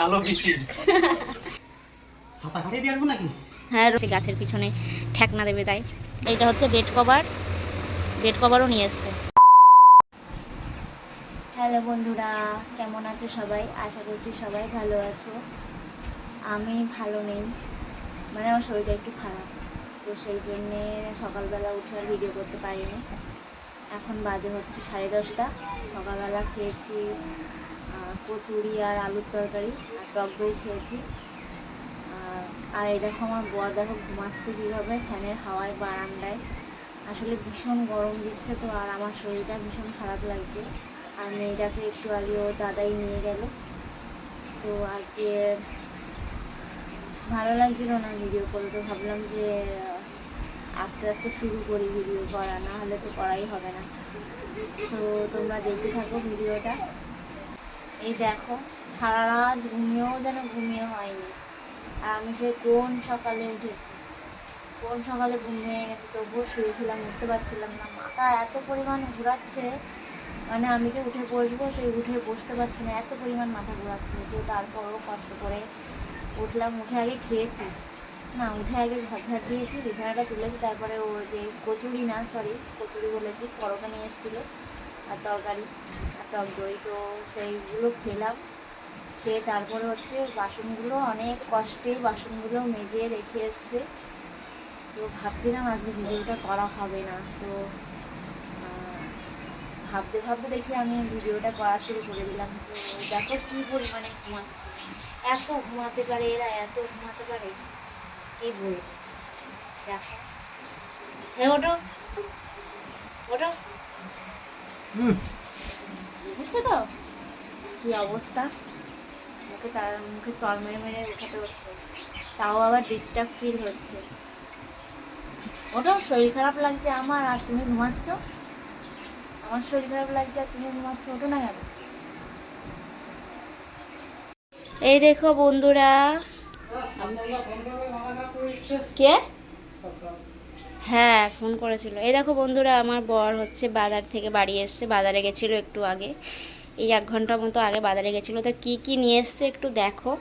কালো হ্যাঁ রয়েছে গাছের পিছনে, ঠেকনা দেবে তাই। এইটা হচ্ছে বেড কভার। বেড কভারও নিয়ে এসছে। হ্যালো বন্ধুরা, কেমন আছো সবাই? আশা করছি সবাই ভালো আছো। আমি ভালো নেই। মানে আমার শরীরটা একটু খারাপ। তো সেই জন্যে সকালবেলা উঠে আর ভিডিও করতে পারিনি। এখন বাজে হচ্ছে সাড়ে দশটা। সকালবেলা খেয়েছি কচুরি আর আলুর তরকারি আর টক দই খেয়েছি। আর এই দেখো আমার বর দেখো ঘুমাচ্ছে কীভাবে, ফ্যানের হাওয়ায় বারান্দায়। আসলে ভীষণ গরম দিচ্ছে তো, আর আমার শরীরটা ভীষণ খারাপ লাগছে। আর মেয়েটাকে একটু আগে ও দাদাই নিয়ে গেল। তো আজকে ভালো লাগছিল না ভিডিও করে তো, ভাবলাম যে আস্তে আস্তে শুরু করি ভিডিও করা, না হলে তো করাই হবে না। তো তোমরা দেখতে থাকো ভিডিওটা এই দেখো, সারা রাত ঘুমিয়েও যেন ঘুমিয়ে হয়নি। আর আমি সে কোন সকালে উঠেছি? কোন সকালে ঘুম ভেঙে গেছে? তবুও শুয়েছিলাম, উঠতে পারছিলাম না। মাথা এত পরিমাণ ঘোরাচ্ছে মানে আমি যে উঠে বসবো, সেই উঠে বসতে পারছি না। এত পরিমাণ মাথা ঘোরাচ্ছে। তো তারপরও কষ্ট করে উঠলাম, উঠে আগে খেয়েছি। না, উঠে আগে ঘর ঝাড় দিয়েছি, বিছানাটা তুলেছি। তারপরে ও যে কচুরি না সরি কচুরি বলেছি, পরোটা নিয়ে এসেছিল আর তরকারি। টক দই তো সেইগুলো খেলাম। খেয়ে তারপরে হচ্ছে বাসনগুলো অনেক কষ্টে বাসনগুলো মেজে রেখে এসছে। তো ভাবছিলাম আজকে ভিডিওটা করা হবে না। তো ভাবতে ভাবতে দেখি আমি ভিডিওটা করা শুরু করে দিলাম। তো দেখো কী পরিমাণে ঘুমাচ্ছে। এত ঘুমাতে পারে এরা, এত ঘুমাতে পারে। কি বলব? দেখো। হ্যাঁ ওটো ওটো বুঝছ তো? কি অবস্থা? মুখে তার মুখে চর মেরে মেরে উঠাতে হচ্ছে। তাও আবার ডিস্টার্ব ফিল হচ্ছে। ওটাও শরীর খারাপ লাগছে আমার আর তুমি ঘুমাচ্ছ? আমার শরীর খারাপ লাগছে আর তুমি ঘুমাচ্ছ ওটো না কেন? এই দেখো বন্ধুরা। কে? হ্যাঁ ফোন করেছিল। এই দেখো বন্ধুরা, আমার বর হচ্ছে বাজার থেকে বাড়ি এসছে। বাজারে গেছিল একটু আগে। এই এক ঘণ্টা মতো আগে বাজারে গেছিল। তো কী কী নিয়ে এসছে একটু দেখো।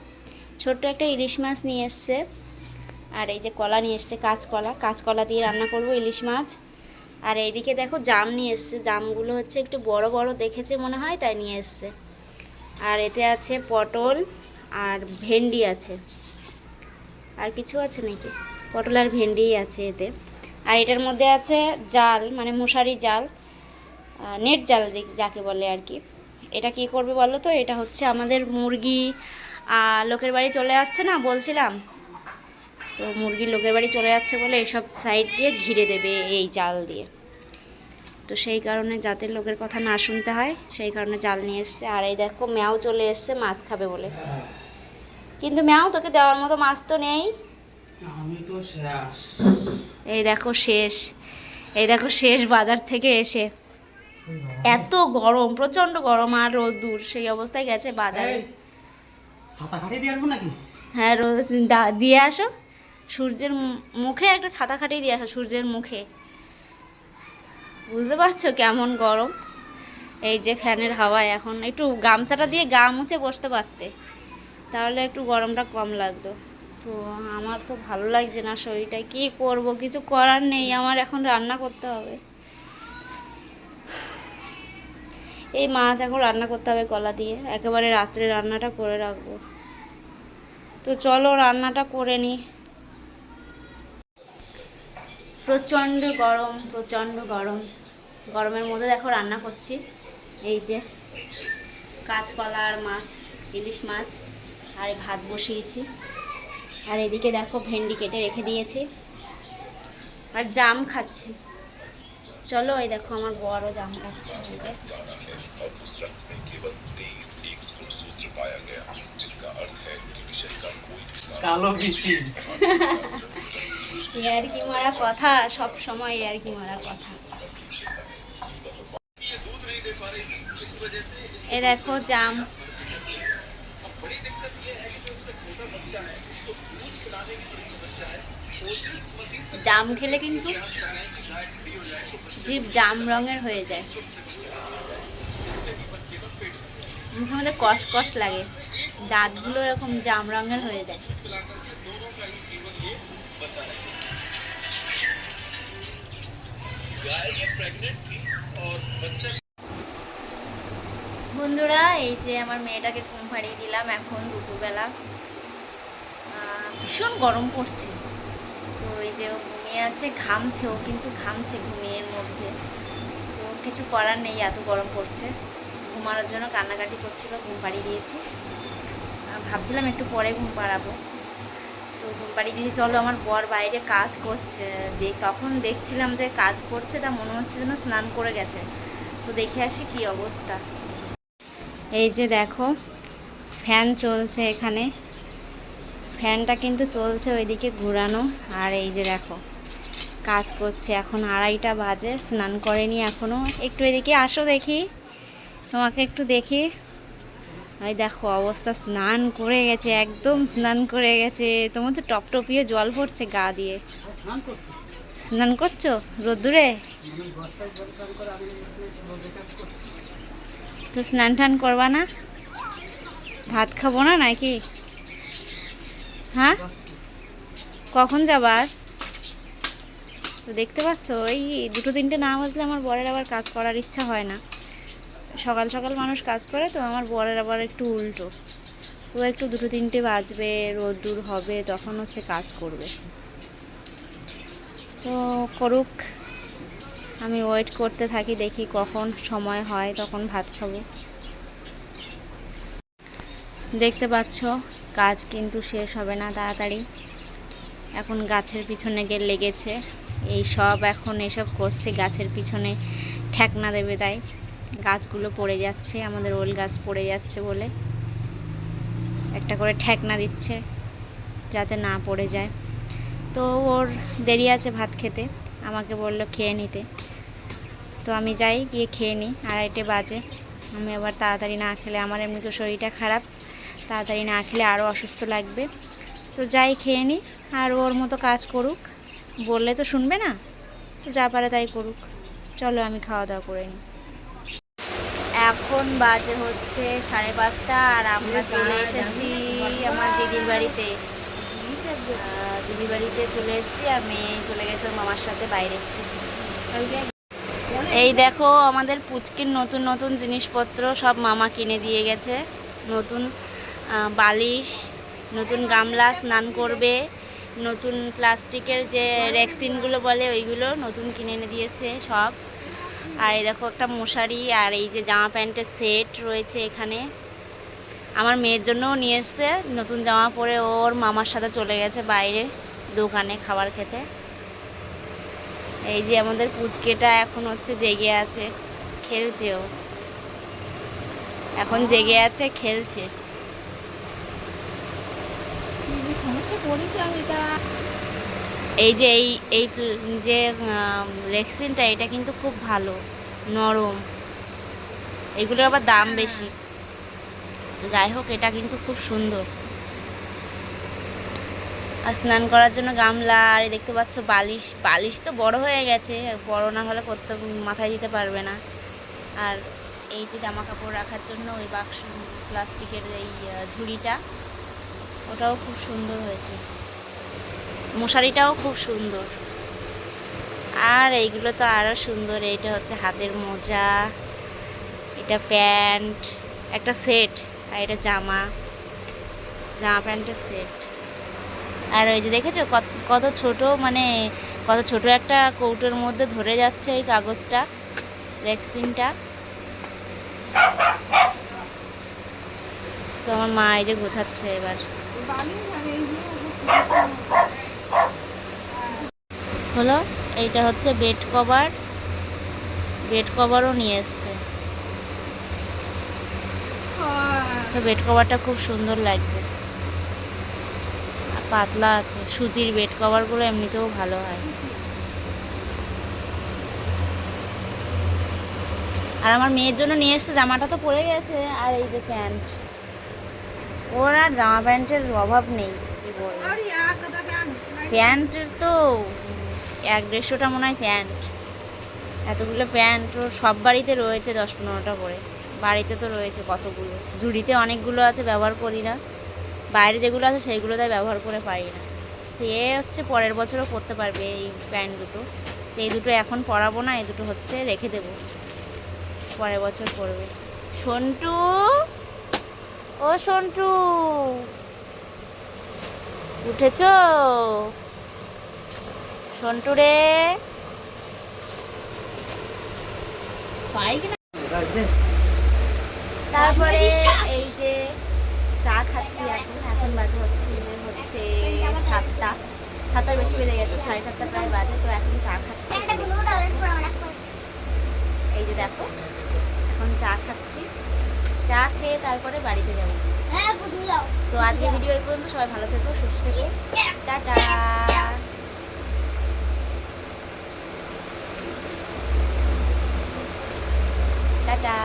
ছোট্ট একটা ইলিশ মাছ নিয়ে এসছে। আর এই যে কলা নিয়ে এসছে, কাঁচকলা। কাঁচকলা দিয়ে রান্না করব ইলিশ মাছ। আর এইদিকে দেখো জাম নিয়ে এসছে। জামগুলো হচ্ছে একটু বড় বড় দেখেছে মনে হয়, তাই নিয়ে এসছে। আর এতে আছে পটল আর ভেন্ডি আছে। আর কিছু আছে নাকি? পটল আর ভেন্ডিই আছে এতে। আর এটার মধ্যে আছে জাল মানে মশারি জাল নেট জাল যাকে বলে আর কি। এটা কি করবে বলো তো? এটা হচ্ছে আমাদের মুরগি লোকের বাড়ি চলে যাচ্ছে না বলছিলাম? তো মুরগি লোকের বাড়ি চলে যাচ্ছে বলে এইসব সাইড দিয়ে ঘিরে দেবে এই জাল দিয়ে। তো সেই কারণে যাতে লোকের কথা না শুনতে হয়, সেই কারণে জাল নিয়ে এসছে। আর এই দেখো, ম্যাও চলে এসছে, মাছ খাবে বলে। কিন্তু ম্যাও তোকে দেওয়ার মতো মাছ তো নেই। আমি তো শেষ। এই দেখো শেষ। এই দেখো শেষ বাজার থেকে এসে। এত গরম প্রচণ্ড গরম আর রোদ্দুর সেই অবস্থায় গেছে বাজারে। ছাতা খাটিয়ে দিয়ে আসব নাকি? হ্যাঁ রোদ দা- দিয়ে আসো। সূর্যের মুখে একটা ছাতা খাটিয়ে দিয়ে আসো সূর্যের মুখে। বুঝতে পারছ কেমন গরম? এই যে ফ্যানের হাওয়ায় এখন। একটু গামছাটা দিয়ে গা মুছে বসতে পারতে। তাহলে একটু গরমটা কম লাগতো। তো আমার তো ভালো লাগছে না শরীরটা। কি করব? কিছু করার নেই, আমার এখন রান্না করতে হবে। এই মাছ এখন রান্না করতে হবে কলা দিয়ে। একেবারে রাত্রে রান্নাটা করে রাখব। তো চলো রান্নাটা করে নিই প্রচণ্ড গরম প্রচণ্ড গরম। গরমের মধ্যে দেখো রান্না করছি। এই যে কাঁচকলা আর মাছ, ইলিশ মাছ, আর ভাত বসিয়েছি। আর এদিকে দেখো ভেন্ডি কেটে রেখে দিয়েছি। আর জাম খাচ্ছি। চলো এই দেখো আমার বড় জাম খাচ্ছে কালো মারা কথা সব সময় ইয়ারকি মারা কথা। এ দেখো জাম। জাম খেলে কিন্তু জিভ জাম রঙের হয়ে যায়। মুখের মধ্যে কষ কষ লাগে। দাঁতগুলো এরকম জাম রঙের হয়ে যায়। বন্ধুরা, এই যে আমার মেয়েটাকে ঘুম পাড়িয়ে দিলাম এখন দুপুরবেলা। ভীষণ গরম পড়ছে। তো এই যে ও ঘুমিয়ে আছে, ঘামছে ও, কিন্তু ঘামছে ঘুমিয়ে মধ্যে। তো কিছু করার নেই, এত গরম পড়ছে। ঘুমানোর জন্য কান্নাকাটি করছিল, ঘুম পাড়িয়ে দিয়েছি। ভাবছিলাম একটু পরে ঘুম পাড়াবো। তো ঘুম পাড়িয়ে দিয়ে চলো আমার বর বাইরে কাজ করছে। তখন দেখছিলাম যে কাজ করছে, তা মনে হচ্ছে যেন স্নান করে গেছে। তো দেখে আসি কি অবস্থা। এই যে দেখো, ফ্যান চলছে এখানে। ফ্যানটা কিন্তু চলছে ওইদিকে ঘোরানো। আর এই যে দেখো, কাজ করছে। এখন আড়াইটা বাজে, স্নান করেনি এখনও। একটু এদিকে আসো দেখি, তোমাকে একটু দেখি। ওই দেখো অবস্থা, স্নান করে গেছে, একদম স্নান করে গেছে। তোমার তো টপটপিয়ে জল পড়ছে গা দিয়ে। স্নান করছ রোদ্দুরে? তো স্নান টান করবা না? ভাত খাব না নাকি? হ্যাঁ? কখন যাবার তো দেখতে পাচ্ছ, এই দুটো তিনটে না বাজলে আমার বরের আবার কাজ করার ইচ্ছা হয় না। সকাল সকাল মানুষ কাজ করে, তো আমার বরের আবার একটু উল্টো। ও একটু দুটো তিনটে বাজবে, রোদ্দুর হবে, তখন হচ্ছে কাজ করবে। তো করুক, আমি ওয়েট করতে থাকি, দেখি কখন সময় হয়, তখন ভাত খাব। দেখতে পাচ্ছ কাজ কিন্তু শেষ হবে না তাড়াতাড়ি। এখন গাছের পিছনে গিয়ে লেগেছে। এই সব এখন এসব করছে, গাছের পিছনে ঠেকনা দেবে তাই। গাছগুলো পড়ে যাচ্ছে, আমাদের ওল গাছ পড়ে যাচ্ছে বলে। একটা করে ঠেকনা দিচ্ছে যাতে না পড়ে যায়। তো ওর দেরি আছে ভাত খেতে, আমাকে বলল খেয়ে নিতে। তো আমি যাই, গিয়ে খেয়ে নিই। আড়াইটে বাজে। আমি আবার তাড়াতাড়ি না খেলে আমার এমনি তো শরীরটা খারাপ। তাড়াতাড়ি না খেলে আরও অসুস্থ লাগবে। তো যাই খেয়ে নিই আর ওর মতো কাজ করুক। বললে তো শুনবে না? তো যা পারে তাই করুক। চলো আমি খাওয়া দাওয়া করে নিই এখন বাজে হচ্ছে সাড়ে পাঁচটা, আর আমরা চলে এসেছি আমার দিদির বাড়িতে। দিদির বাড়িতে চলে এসেছি, আর মেয়ে চলে গেছে মামার সাথে বাইরে। এই দেখো, আমাদের পুচকির নতুন নতুন জিনিসপত্র সব মামা কিনে দিয়ে গেছে। নতুন বালিশ, নতুন গামলা স্নান করবে, নতুন প্লাস্টিকের যে রেক্সিনগুলো বলে ওইগুলো নতুন কিনে এনে দিয়েছে সব। আর এই দেখো একটা মশারি আর এই যে জামা প্যান্টের সেট রয়েছে এখানে। আমার মেয়ের জন্যও নিয়ে এসছে, নতুন জামা পরে ওর মামার সাথে চলে গেছে বাইরে দোকানে খাবার খেতে। এই যে আমাদের পুচকেটা এখন হচ্ছে জেগে আছে, খেলছে ও। এখন জেগে আছে, খেলছে। এই যে এই এই যে রেক্সিনটা এটা কিন্তু খুব ভালো নরম। এগুলোর আবার দাম বেশি। তো যাই হোক এটা কিন্তু খুব সুন্দর। আর স্নান করার জন্য গামলা আর এই দেখতে পাচ্ছ বালিশ। বালিশ তো বড় হয়ে গেছে বড় না হলে করতে মাথায় দিতে পারবে না। আর এই যে জামা কাপড় রাখার জন্য ওই বাক্স প্লাস্টিকের এই ঝুড়িটা ওটাও খুব সুন্দর হয়েছে। মশারিটাও খুব সুন্দর। আর এইগুলো তো আরও সুন্দর, এইটা হচ্ছে হাতের মোজা, এটা প্যান্ট, একটা সেট আর এটা জামা জামা প্যান্টের সেট। আর ওই যে দেখেছ কত ছোট মানে কত ছোট একটা কৌটোর মধ্যে ধরে যাচ্ছে ওই কাগজটা রেক্সিনটা তো আমার মা এই যে গোছাচ্ছে এবার। হলো, এইটা হচ্ছে বেড কভার বেড কভারও নিয়ে এসছে। তো বেড কভারটা খুব সুন্দর লাগছে। পাতলা আছে। সুতির বেড কভারগুলো এমনিতেও ভালো হয়। আর আমার মেয়ের জন্য নিয়ে এসছে। জামাটা তো পরে গেছে। আর এই যে প্যান্ট। ওর আর জামা প্যান্টের অভাব নেই বলব? প্যান্টের তো এক দেড়শোটা মনে হয় প্যান্ট। এতগুলো প্যান্ট ওর সব বাড়িতে রয়েছে দশ পনেরোটা করে। বাড়িতে তো রয়েছে কতগুলো? জুড়িতে অনেকগুলো আছে, ব্যবহার করি না। বাইরে যেগুলো আছে, সেইগুলো তাই ব্যবহার করে পারি না। তো এ হচ্ছে পরের বছরও পরতে পারবে এই প্যান্ট দুটো। তো এই দুটো এখন পরাবো না এই দুটো হচ্ছে রেখে দেবো। পরের বছর পরবে। সন্টু! ও সন্টু উঠেছ? সন্টু রে। তারপরে এই যে চা খাচ্ছি এখন। এখন বাজে হচ্ছে সাতটা। সাতটার বেশি বেজে গেছে সাড়ে সাতটা প্রায় বাজে তো এখন চা খাচ্ছি। এই যে দেখো এখন চা খাচ্ছি। চা খেয়ে তারপরে বাড়িতে যাব। তো আজকে ভিডিও এই পর্যন্ত সবাই ভালো থেকো সুস্থ থেকো। টাটা। টাটা।